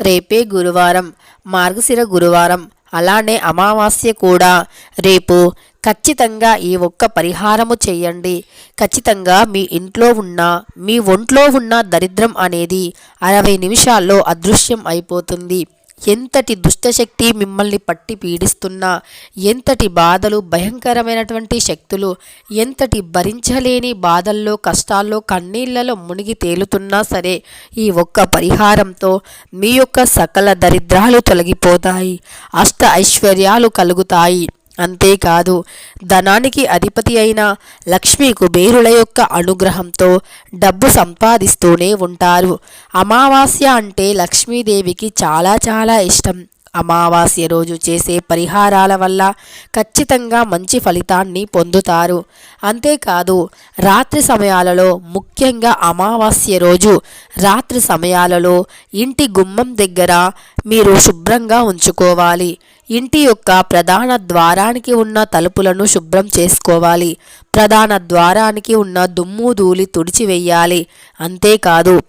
రేపే గురువారం మార్గశిర గురువారం. అలానే అమావాస్య కూడా. రేపు ఖచ్చితంగా ఈ ఒక్క పరిహారము చేయండి. ఖచ్చితంగా మీ ఇంట్లో ఉన్న మీ ఒంట్లో ఉన్న దరిద్రం అనేది అరవై నిమిషాల్లో అదృశ్యం అయిపోతుంది. ఎంతటి దుష్టశక్తి మిమ్మల్ని పట్టి పీడిస్తున్నా ఎంతటి బాధలు భయంకరమైనటువంటి శక్తులు ఎంతటి భరించలేని బాధల్లో కష్టాల్లో కన్నీళ్ళలో మునిగి తేలుతున్నా సరే ఈ ఒక్క పరిహారంతో మీ యొక్క సకల దరిద్రాలు తొలగిపోతాయి అష్ట ఐశ్వర్యాలు కలుగుతాయి. అంతేకాదు ధనానికి అధిపతి అయిన లక్ష్మీ కుబేరుల యొక్క అనుగ్రహంతో డబ్బు సంపాదిస్తూనే ఉంటారు. అమావాస్య అంటే లక్ష్మీదేవికి చాలా చాలా ఇష్టం. అమావాస్య రోజు చేసే పరిహారాల వల్ల ఖచ్చితంగా మంచి ఫలితాన్ని పొందుతారు. అంతేకాదు రాత్రి సమయాలలో ముఖ్యంగా అమావాస్య రోజు రాత్రి సమయాలలో ఇంటి గుమ్మం దగ్గర మీరు శుభ్రంగా ఉంచుకోవాలి. ఇంటి యొక్క ప్రధాన ద్వారానికి ఉన్న తలుపులను శుభ్రం చేసుకోవాలి. ప్రధాన ద్వారానికి ఉన్న దుమ్ము ధూళి తుడిచివేయాలి. అంతేకాదు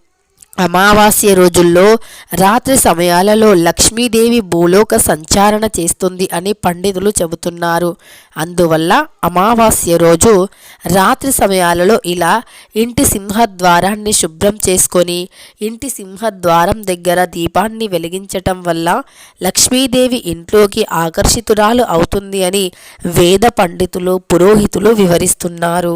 అమావాస్య రోజుల్లో రాత్రి సమయాలలో లక్ష్మీదేవి భూలోక సంచారణ చేస్తుంది అని పండితులు చెబుతున్నారు. అందువల్ల అమావాస్య రోజు రాత్రి సమయాలలో ఇలా ఇంటి సింహద్వారాన్ని శుభ్రం చేసుకొని ఇంటి సింహద్వారం దగ్గర దీపాన్ని వెలిగించటం వల్ల లక్ష్మీదేవి ఇంట్లోకి ఆకర్షితురాలు అవుతుంది అని వేద పండితులు పురోహితులు వివరిస్తున్నారు.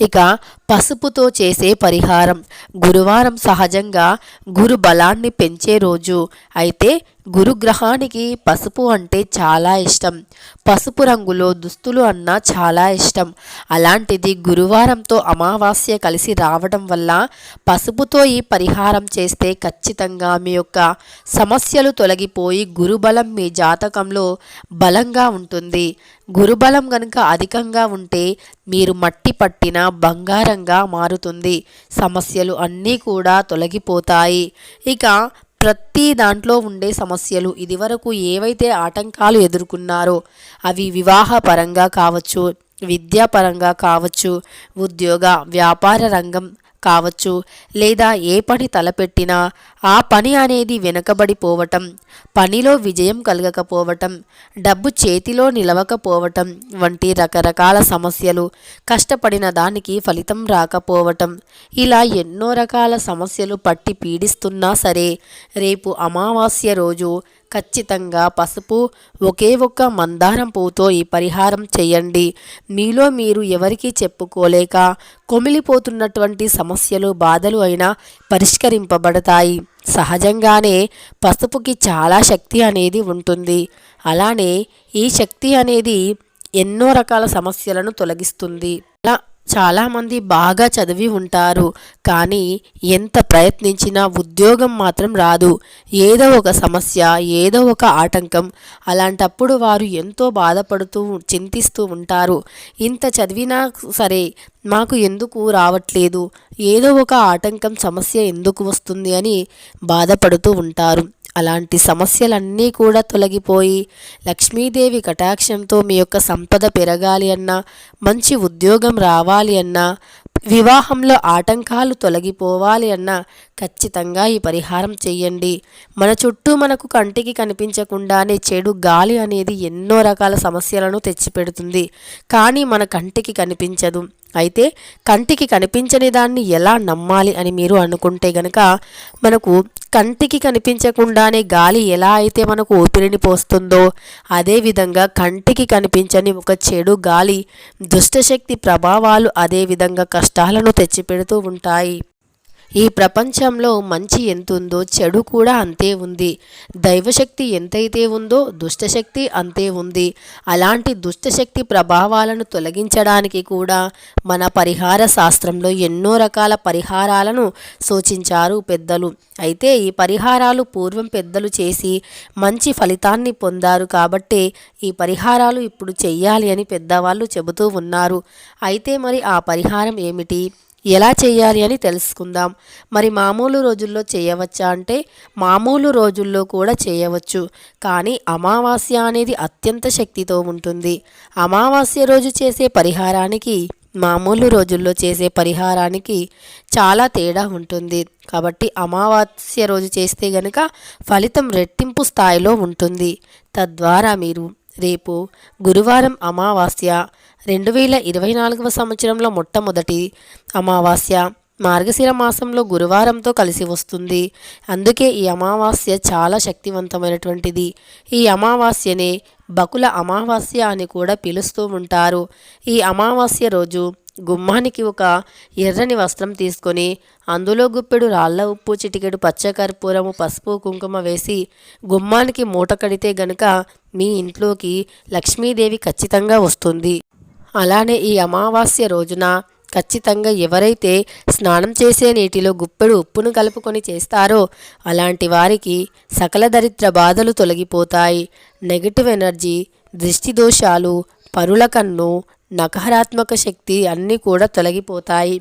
ఇక పసుపుతో చేసే పరిహారం. గురువారం సహజంగా గురు బలాన్ని పెంచే రోజు. అయితే గురుగ్రహానికి పసుపు అంటే చాలా ఇష్టం. పసుపు రంగులో దుస్తులు అన్నా చాలా ఇష్టం. అలాంటిది గురువారంతో అమావాస్య కలిసి రావడం వల్ల పసుపుతో ఈ పరిహారం చేస్తే ఖచ్చితంగా మీ యొక్క సమస్యలు తొలగిపోయి గురుబలం మీ జాతకంలో బలంగా ఉంటుంది. గురుబలం గనుక అధికంగా ఉంటే మీరు మట్టి పట్టిన బంగారంగా మారుతుంది. సమస్యలు అన్నీ కూడా తొలగిపోతాయి. ఇక ప్రతి దాంట్లో ఉండే సమస్యలు ఇదివరకు ఏవైతే ఆటంకాలు ఎదుర్కొన్నారో అవి వివాహపరంగా కావచ్చు విద్యాపరంగా కావచ్చు ఉద్యోగ వ్యాపార రంగం కావచ్చు లేదా ఏ పని తలపెట్టినా ఆ పని అనేది వెనుకబడిపోవటం పనిలో విజయం కలగకపోవటం డబ్బు చేతిలో నిలవకపోవటం వంటి రకరకాల సమస్యలు కష్టపడిన దానికి ఫలితం రాకపోవటం ఇలా ఎన్నో రకాల సమస్యలు పట్టి పీడిస్తున్నా సరే రేపు అమావాస్య రోజు ఖచ్చితంగా పసుపు ఒకే ఒక్క మందారం పువ్వుతో ఈ పరిహారం చేయండి. మీలో మీరు ఎవరికీ చెప్పుకోలేక కొమిలిపోతున్నటువంటి సమస్యలు బాధలు అయినా పరిష్కరింపబడతాయి. సహజంగానే పసుపుకి చాలా శక్తి అనేది ఉంటుంది. అలానే ఈ శక్తి అనేది ఎన్నో రకాల సమస్యలను తొలగిస్తుంది. అలా చాలామంది బాగా చదివి ఉంటారు కానీ ఎంత ప్రయత్నించినా ఉద్యోగం మాత్రం రాదు. ఏదో ఒక సమస్య ఏదో ఒక ఆటంకం. అలాంటప్పుడు వారు ఎంతో బాధపడుతూ చింతిస్తూ ఉంటారు. ఇంత చదివినా సరే మాకు ఎందుకు రావట్లేదు? ఏదో ఒక ఆటంకం సమస్య ఎందుకు వస్తుంది అని బాధపడుతూ ఉంటారు. అలాంటి సమస్యలన్నీ కూడా తొలగిపోయి లక్ష్మీదేవి కటాక్షంతో మీ యొక్క సంపద పెరగాలి అన్నా మంచి ఉద్యోగం రావాలి అన్నా వివాహంలో ఆటంకాలు తొలగిపోవాలి అన్నా ఖచ్చితంగా ఈ పరిహారం చేయండి మన చుట్టూ మనకు కంటికి కనిపించకుండానే చెడు గాలి అనేది ఎన్నో రకాల సమస్యలను తెచ్చిపెడుతుంది. కానీ మన కంటికి కనిపించదు. అయితే కంటికి కనిపించని దాన్ని ఎలా నమ్మాలి అని మీరు అనుకుంటే గనక మనకు కంటికి కనిపించకుండానే గాలి ఎలా అయితే మనకు ఊపిరిని పోస్తుందో అదేవిధంగా కంటికి కనిపించని ఒక చెడు గాలి దుష్టశక్తి ప్రభావాలు అదేవిధంగా కష్టాలను తెచ్చిపెడుతూ ఉంటాయి. ఈ ప్రపంచంలో మంచి ఎంతుందో చెడు కూడా అంతే ఉంది. దైవశక్తి ఎంతైతే ఉందో దుష్టశక్తి అంతే ఉంది. అలాంటి దుష్టశక్తి ప్రభావాలను తొలగించడానికి కూడా మన పరిహార శాస్త్రంలో ఎన్నో రకాల పరిహారాలను సూచించారు పెద్దలు. అయితే ఈ పరిహారాలు పూర్వం పెద్దలు చేసి మంచి ఫలితాన్ని పొందారు కాబట్టే ఈ పరిహారాలు ఇప్పుడు చెయ్యాలి అని పెద్దవాళ్ళు చెబుతూ ఉన్నారు. అయితే మరి ఆ పరిహారం ఏమిటి? ఎలా చేయాలి అని తెలుసుకుందాం. మరి మామూలు రోజుల్లో చేయవచ్చా అంటే మామూలు రోజుల్లో కూడా చేయవచ్చు. కానీ అమావాస్య అనేది అత్యంత శక్తితో ఉంటుంది. అమావాస్య రోజు చేసే పరిహారానికి మామూలు రోజుల్లో చేసే పరిహారానికి చాలా తేడా ఉంటుంది. కాబట్టి అమావాస్య రోజు చేస్తే గనుక ఫలితం రెట్టింపు స్థాయిలో ఉంటుంది. తద్వారా మీరు రేపు గురువారం అమావాస్య రెండు వేల ఇరవై నాలుగవ సంవత్సరంలో మొట్టమొదటి అమావాస్య మార్గశిర మాసంలో గురువారంతో కలిసి వస్తుంది. అందుకే ఈ అమావాస్య చాలా శక్తివంతమైనటువంటిది. ఈ అమావాస్యనే బకుల అమావాస్య అని కూడా పిలుస్తూ ఉంటారు. ఈ అమావాస్య రోజు గుమ్మానికి ఒక ఎర్రని వస్త్రం తీసుకొని అందులో గుప్పెడు రాళ్ళ ఉప్పు చిటికెడు పచ్చకర్పూరము పసుపు కుంకుమ వేసి గుమ్మానికి మూట కడితే గనుక మీ ఇంట్లోకి లక్ష్మీదేవి ఖచ్చితంగా వస్తుంది. అలానే ఈ అమావాస్య రోజున ఖచ్చితంగా ఎవరైతే స్నానం చేసే నీటిలో గుప్పెడు ఉప్పును కలుపుకొని చేస్తారో అలాంటి వారికి సకల దరిద్ర బాధలు తొలగిపోతాయి. నెగటివ్ ఎనర్జీ దృష్టి దోషాలు పరుల కన్ను నకారాత్మక శక్తి అన్నీ కూడా తొలగిపోతాయి.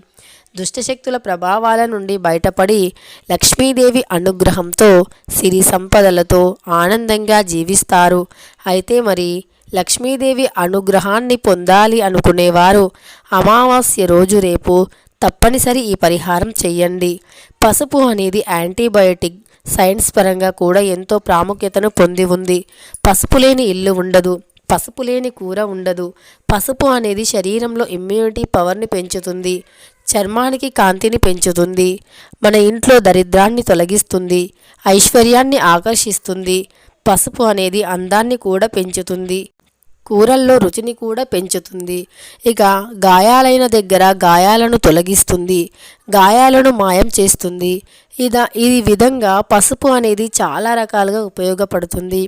దుష్టశక్తుల ప్రభావాల నుండి బయటపడి లక్ష్మీదేవి అనుగ్రహంతో సిరి సంపదలతో ఆనందంగా జీవిస్తారు. అయితే మరి లక్ష్మీదేవి అనుగ్రహాన్ని పొందాలి అనుకునేవారు. అమావాస్య రోజు రేపు తప్పనిసరి ఈ పరిహారం చెయ్యండి పసుపు అనేది యాంటీబయోటిక్ సైన్స్ పరంగా కూడా ఎంతో ప్రాముఖ్యతను పొంది ఉంది. పసుపు లేని ఇల్లు ఉండదు. పసుపు లేని కూర ఉండదు. పసుపు అనేది శరీరంలో ఇమ్యూనిటీ పవర్ని పెంచుతుంది. చర్మానికి కాంతిని పెంచుతుంది. మన ఇంట్లో దరిద్రాన్ని తొలగిస్తుంది. ఐశ్వర్యాన్ని ఆకర్షిస్తుంది. పసుపు అనేది అందాన్ని కూడా పెంచుతుంది. కూరల్లో రుచిని కూడా పెంచుతుంది. ఇక గాయాలైన దగ్గర గాయాలను తొలగిస్తుంది. గాయాలను మాయం చేస్తుంది. ఇదా ఈ విధంగా పసుపు అనేది చాలా రకాలుగా ఉపయోగపడుతుంది.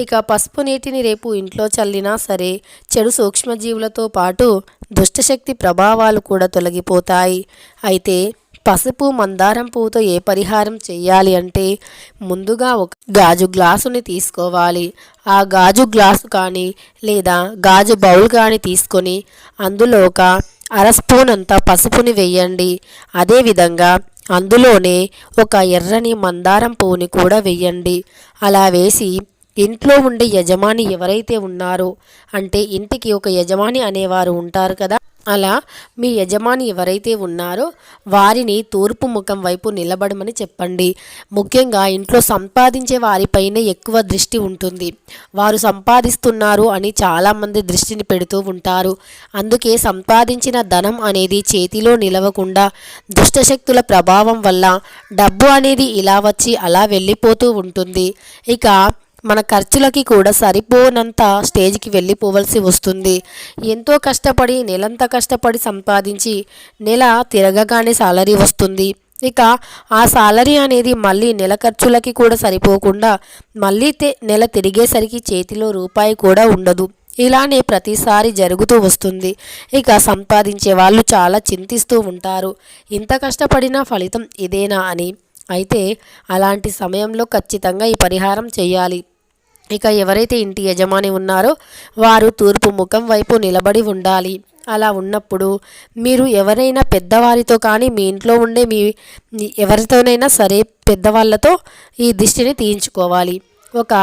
ఇక పసుపు నీటిని రేపు ఇంట్లో చల్లినా సరే చెడు సూక్ష్మజీవులతో పాటు దుష్టశక్తి ప్రభావాలు కూడా తొలగిపోతాయి. అయితే పసుపు మందారం పువ్వుతో ఏ పరిహారం చేయాలి అంటే ముందుగా ఒక గాజు గ్లాసుని తీసుకోవాలి. ఆ గాజు గ్లాసు కానీ లేదా గాజు బౌల్ కానీ తీసుకొని అందులో ఒక అర స్పూన్ అంతా పసుపుని వేయండి. అదేవిధంగా అందులోనే ఒక ఎర్రని మందారం పువ్వుని కూడా వేయండి. అలా వేసి ఇంట్లో ఉండే యజమాని ఎవరైతే ఉన్నారో అంటే ఇంటికి ఒక యజమాని అనేవారు ఉంటారు కదా అలా మీ యజమాని ఎవరైతే ఉన్నారో వారిని తూర్పు ముఖం వైపు నిలబడమని చెప్పండి. ముఖ్యంగా ఇంట్లో సంపాదించే వారిపైనే ఎక్కువ దృష్టి ఉంటుంది. వారు సంపాదిస్తున్నారు అని చాలామంది దృష్టిని పెడుతూ ఉంటారు. అందుకే సంపాదించిన ధనం అనేది చేతిలో నిలవకుండా దుష్టశక్తుల ప్రభావం వల్ల డబ్బు అనేది ఇలా వచ్చి అలా వెళ్ళిపోతూ ఉంటుంది. ఇక మన ఖర్చులకి కూడా సరిపోనంత స్టేజ్కి వెళ్ళిపోవలసి వస్తుంది. ఎంతో కష్టపడి నెలంతా కష్టపడి సంపాదించి నెల తిరగగానే సాలరీ వస్తుంది. ఇక ఆ సాలరీ అనేది మళ్ళీ నెల ఖర్చులకి కూడా సరిపోకుండా మళ్ళీ నెల తిరిగేసరికి చేతిలో రూపాయి కూడా ఉండదు. ఇలానే ప్రతిసారి జరుగుతూ వస్తుంది. ఇక సంపాదించే వాళ్ళు చాలా చింతిస్తూ ఉంటారు. ఇంత కష్టపడినా ఫలితం ఇదేనా అని. అయితే అలాంటి సమయంలో ఖచ్చితంగా ఈ పరిహారం చేయాలి. ఇక ఎవరైతే ఇంటి యజమాని ఉన్నారో వారు తూర్పు ముఖం వైపు నిలబడి ఉండాలి. అలా ఉన్నప్పుడు మీరు ఎవరైనా పెద్దవారితో కానీ మీ ఇంట్లో ఉండే మీ ఎవరితోనైనా సరే పెద్దవాళ్ళతో ఈ దిష్టిని తీయించుకోవాలి. ఒక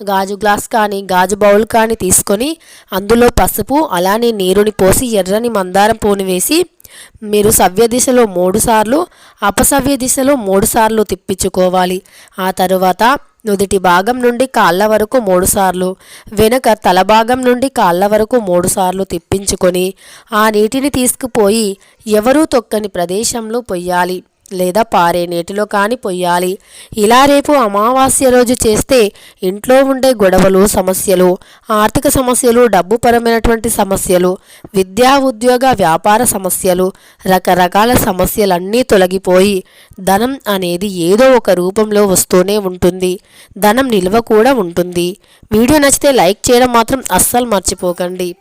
గాజు గ్లాస్ కానీ గాజు బౌల్ కానీ తీసుకొని అందులో పసుపు అలానే నీరుని పోసి ఎర్రని మందారం పూని వేసి మీరు సవ్య దిశలో మూడుసార్లు అపసవ్య దిశలో మూడుసార్లు తిప్పించుకోవాలి. ఆ తరువాత నుదుటి భాగం నుండి కాళ్ళ వరకు మూడుసార్లు వెనుక తల భాగం నుండి కాళ్ళ వరకు మూడుసార్లు తిప్పించుకొని ఆ నీటిని తీసుకుపోయి ఎవరూ తొక్కని ప్రదేశంలో పొయ్యాలి. లేదా పారే నీటిలో కాని పొయ్యాలి. ఇలా రేపు అమావాస్య రోజు చేస్తే ఇంట్లో ఉండే గొడవలు సమస్యలు ఆర్థిక సమస్యలు డబ్బు పరమైనటువంటి సమస్యలు విద్యా ఉద్యోగ వ్యాపార సమస్యలు రకరకాల సమస్యలన్నీ తొలగిపోయి ధనం అనేది ఏదో ఒక రూపంలో వస్తూనే ఉంటుంది. ధనం నిల్వ కూడా ఉంటుంది. వీడియో నచ్చితే లైక్ చేయడం మాత్రం అస్సలు మర్చిపోకండి.